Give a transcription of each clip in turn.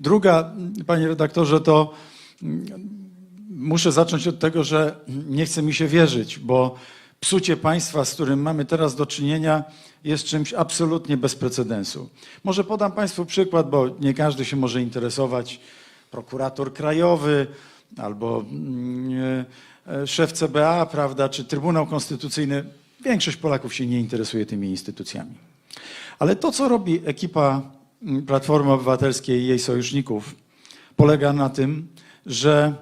Druga, panie redaktorze, to muszę zacząć od tego, że nie chce mi się wierzyć, bo psucie państwa, z którym mamy teraz do czynienia, jest czymś absolutnie bez precedensu. Może podam Państwu przykład, bo nie każdy się może interesować. Prokurator Krajowy albo mm, e, szef CBA, prawda, czy Trybunał Konstytucyjny. Większość Polaków się nie interesuje tymi instytucjami. Ale to, co robi ekipa mm, Platformy Obywatelskiej i jej sojuszników, polega na tym, że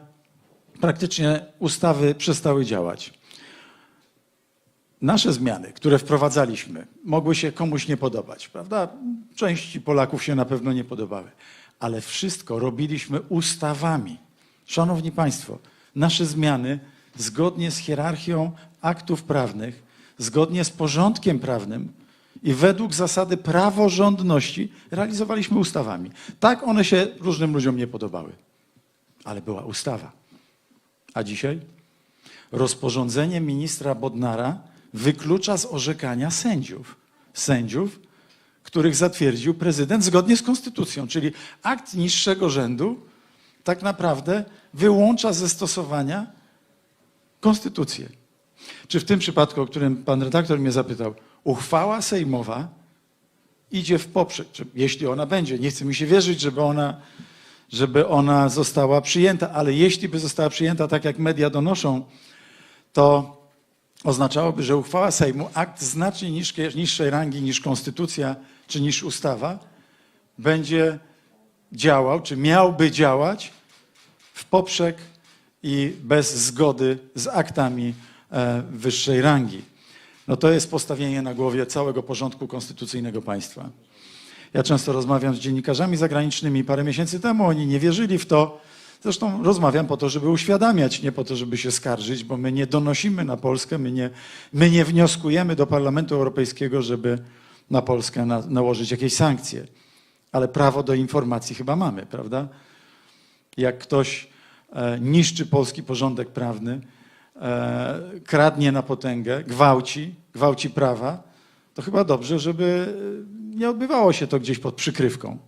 praktycznie ustawy przestały działać. Nasze zmiany, które wprowadzaliśmy, mogły się komuś nie podobać, prawda? Części Polaków się na pewno nie podobały, ale wszystko robiliśmy ustawami. Szanowni Państwo, nasze zmiany zgodnie z hierarchią aktów prawnych, zgodnie z porządkiem prawnym i według zasady praworządności realizowaliśmy ustawami. Tak one się różnym ludziom nie podobały, ale była ustawa. A dzisiaj? Rozporządzenie ministra Bodnara wyklucza z orzekania sędziów. Sędziów, których zatwierdził prezydent zgodnie z konstytucją, czyli akt niższego rzędu tak naprawdę wyłącza ze stosowania konstytucję. Czy w tym przypadku, o którym pan redaktor mnie zapytał, uchwała sejmowa idzie w poprzek, jeśli ona będzie, nie chce mi się wierzyć, żeby ona, żeby ona została przyjęta, ale jeśli by została przyjęta tak, jak media donoszą, to oznaczałoby, że uchwała Sejmu, akt znacznie niższej, niższej rangi niż konstytucja czy niż ustawa, będzie działał, czy miałby działać w poprzek i bez zgody z aktami wyższej rangi. No to jest postawienie na głowie całego porządku konstytucyjnego państwa. Ja często rozmawiam z dziennikarzami zagranicznymi. Parę miesięcy temu oni nie wierzyli w to. Zresztą rozmawiam po to, żeby uświadamiać, nie po to, żeby się skarżyć, bo my nie donosimy na Polskę, my nie, my nie wnioskujemy do Parlamentu Europejskiego, żeby na Polskę na, nałożyć jakieś sankcje. Ale prawo do informacji chyba mamy, prawda? Jak ktoś e, niszczy polski porządek prawny, e, kradnie na potęgę, gwałci, gwałci prawa, to chyba dobrze, żeby nie odbywało się to gdzieś pod przykrywką.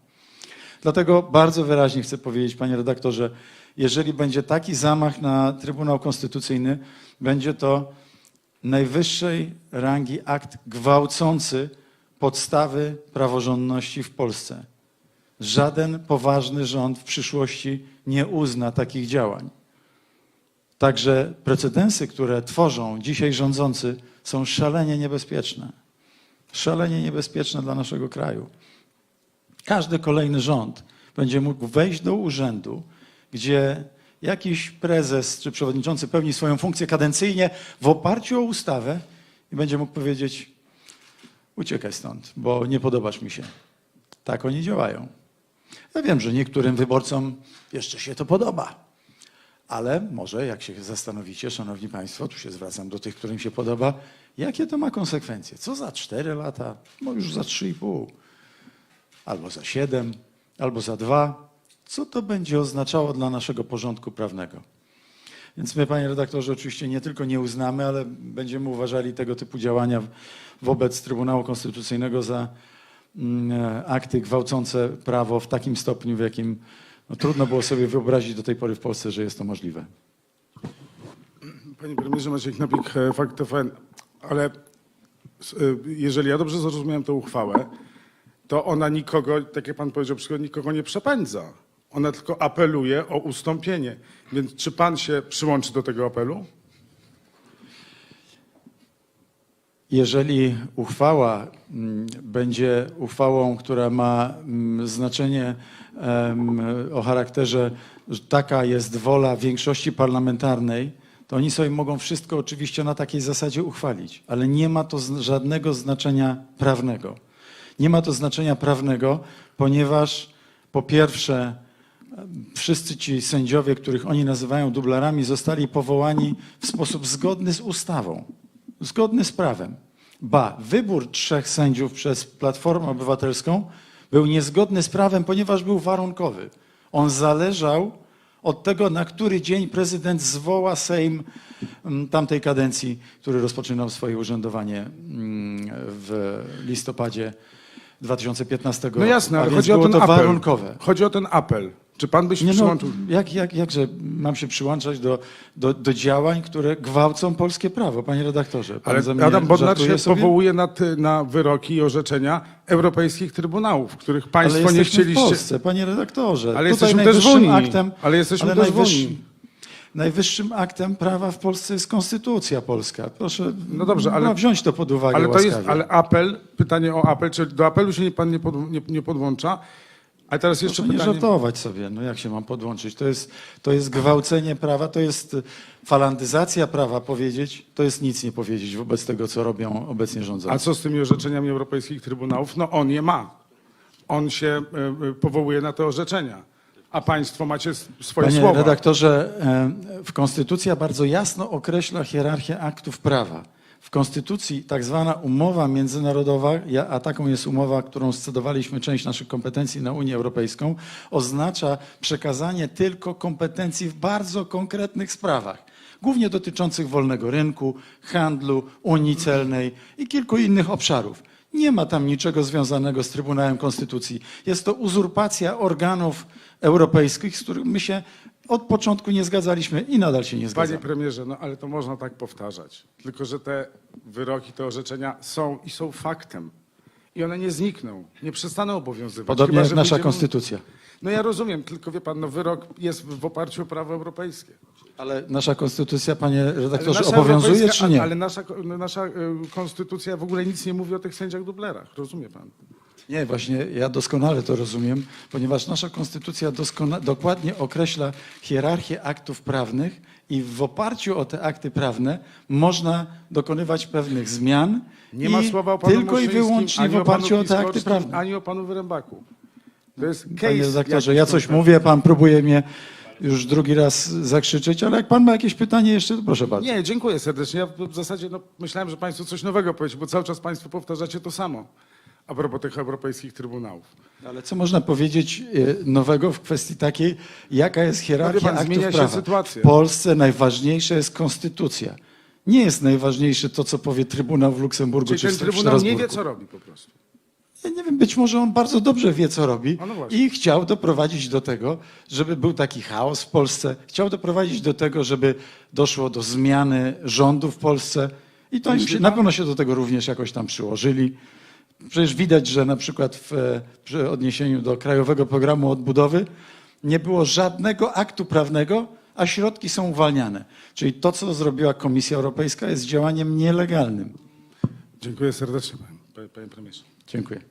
Dlatego bardzo wyraźnie chcę powiedzieć, panie redaktorze, jeżeli będzie taki zamach na Trybunał Konstytucyjny, będzie to najwyższej rangi akt gwałcący podstawy praworządności w Polsce. Żaden poważny rząd w przyszłości nie uzna takich działań. Także precedensy, które tworzą dzisiaj rządzący, są szalenie niebezpieczne. Szalenie niebezpieczne dla naszego kraju. Każdy kolejny rząd będzie mógł wejść do urzędu, gdzie jakiś prezes czy przewodniczący pełni swoją funkcję kadencyjnie w oparciu o ustawę i będzie mógł powiedzieć: Uciekaj stąd, bo nie podobasz mi się. Tak oni działają. Ja wiem, że niektórym wyborcom jeszcze się to podoba, ale może jak się zastanowicie, szanowni państwo, tu się zwracam do tych, którym się podoba, jakie to ma konsekwencje? Co za 4 lata? No już za 3,5 albo za siedem, albo za dwa. Co to będzie oznaczało dla naszego porządku prawnego? Więc my, panie redaktorze, oczywiście nie tylko nie uznamy, ale będziemy uważali tego typu działania wobec Trybunału Konstytucyjnego za mm, akty gwałcące prawo w takim stopniu, w jakim no, trudno było sobie wyobrazić do tej pory w Polsce, że jest to możliwe. Panie premierze, Maciek Napik, e, Fakt TVN, ale e, jeżeli ja dobrze zrozumiałem tę uchwałę, to ona nikogo, tak jak pan powiedział, nikogo nie przepędza. Ona tylko apeluje o ustąpienie. Więc czy pan się przyłączy do tego apelu? Jeżeli uchwała mm, będzie uchwałą, która ma mm, znaczenie o charakterze, że taka jest wola większości parlamentarnej, to oni sobie mogą wszystko oczywiście na takiej zasadzie uchwalić, ale nie ma to żadnego znaczenia prawnego. Nie ma to znaczenia prawnego, ponieważ po pierwsze, wszyscy ci sędziowie, których oni nazywają dublerami, zostali powołani w sposób zgodny z ustawą, zgodny z prawem. Ba, wybór trzech sędziów przez Platformę Obywatelską był niezgodny z prawem, ponieważ był warunkowy. On zależał od tego, na który dzień prezydent zwoła Sejm mm, tamtej kadencji, który rozpoczynał swoje urzędowanie mm, w listopadzie 2015 No jasne, roku. ale chodzi o ten to apel. warunkowe. Chodzi o ten apel. Czy pan by się Nie no, przyłączył? jak, jak, jakże mam się przyłączać do, do, do działań, które gwałcą polskie prawo, panie redaktorze? Pan Ale Adam Bodnar się sobie? powołuje na, ty, na wyroki i orzeczenia europejskich trybunałów, których Ale państwo nie jesteśmy chcieliście. w Polsce, panie redaktorze. Ale Tutaj jesteśmy też w najwyższym Unii. Aktem, Ale jesteśmy też w najwyższym- Unii. Najwyższym aktem prawa w Polsce jest konstytucja polska. Proszę No dobrze, ale- no, wziąć to pod uwagę Ale to łaskawie. jest, ale apel, pytanie o apel, czy do apelu się nie, pan nie, pod, nie, nie podłącza? A teraz jeszcze Proszę nie pytanie. żartować sobie, no jak się mam podłączyć? To jest, to jest gwałcenie prawa, to jest falandyzacja prawa powiedzieć, to jest nic nie powiedzieć wobec tego, co robią obecnie rządzący. A co z tymi orzeczeniami europejskich trybunałów? No on je ma. On się e, e, powołuje na te orzeczenia. A państwo macie swoje Panie słowa. redaktorze, w Konstytucja bardzo jasno określa hierarchię aktów prawa. W Konstytucji tak zwana umowa międzynarodowa, a taką jest umowa, którą scedowaliśmy część naszych kompetencji na Unię Europejską, oznacza przekazanie tylko kompetencji w bardzo konkretnych sprawach, głównie dotyczących wolnego rynku, handlu, Unii Celnej i kilku innych obszarów. Nie ma tam niczego związanego z Trybunałem Konstytucji. Jest to uzurpacja organów europejskich, z których my się od początku nie zgadzaliśmy i nadal się nie Panie zgadzamy. premierze, no ale to można tak powtarzać. Tylko, że te wyroki, te orzeczenia są i są faktem. I one nie znikną, nie przestaną obowiązywać. Podobnie Chyba, jak nasza będziemy- konstytucja. No ja rozumiem, tylko wie pan, no wyrok jest w oparciu o prawo europejskie. Ale nasza konstytucja, panie redaktorze, obowiązuje czy nie? Ale nasza, no, nasza y, konstytucja w ogóle nic nie mówi o tych sędziach dublerach. Rozumie pan? Nie, właśnie ja doskonale to rozumiem, ponieważ nasza konstytucja dokładnie określa hierarchię aktów prawnych i w oparciu o te akty prawne można dokonywać pewnych zmian Nie i ma słowa o panu tylko i wyłącznie w oparciu panu o te akty prawne. Ani o panu Wyrębaku. To jest case. Panie redaktorze, ja coś mówię, pan próbuje mnie już drugi raz zakrzyczeć, ale jak pan ma jakieś pytanie jeszcze, to proszę bardzo. Nie, dziękuję serdecznie. Ja w zasadzie no, myślałem, że państwo coś nowego powiecie, bo cały czas państwo powtarzacie to samo a propos tych europejskich trybunałów. Ale co można powiedzieć e, nowego w kwestii takiej, jaka jest hierarchia pan, aktów się prawa? sytuacja. W Polsce najważniejsza jest konstytucja. Nie jest najważniejsze to, co powie Trybunał w Luksemburgu Czyli czy ten w trybunał nie wie, co robi po prostu. Ja nie wiem, być może on bardzo dobrze wie, co robi no i chciał doprowadzić do tego, żeby był taki chaos w Polsce. Chciał doprowadzić do tego, żeby doszło do zmiany rządu w Polsce i to im Myśli się, pan? na pewno się do tego również jakoś tam przyłożyli. Przecież widać, że na przykład w e, przy odniesieniu do Krajowego Programu Odbudowy nie było żadnego aktu prawnego, a środki są uwalniane. Czyli to, co zrobiła Komisja Europejska jest działaniem nielegalnym. Dziękuję serdecznie, panie, panie premierze. Dziękuję.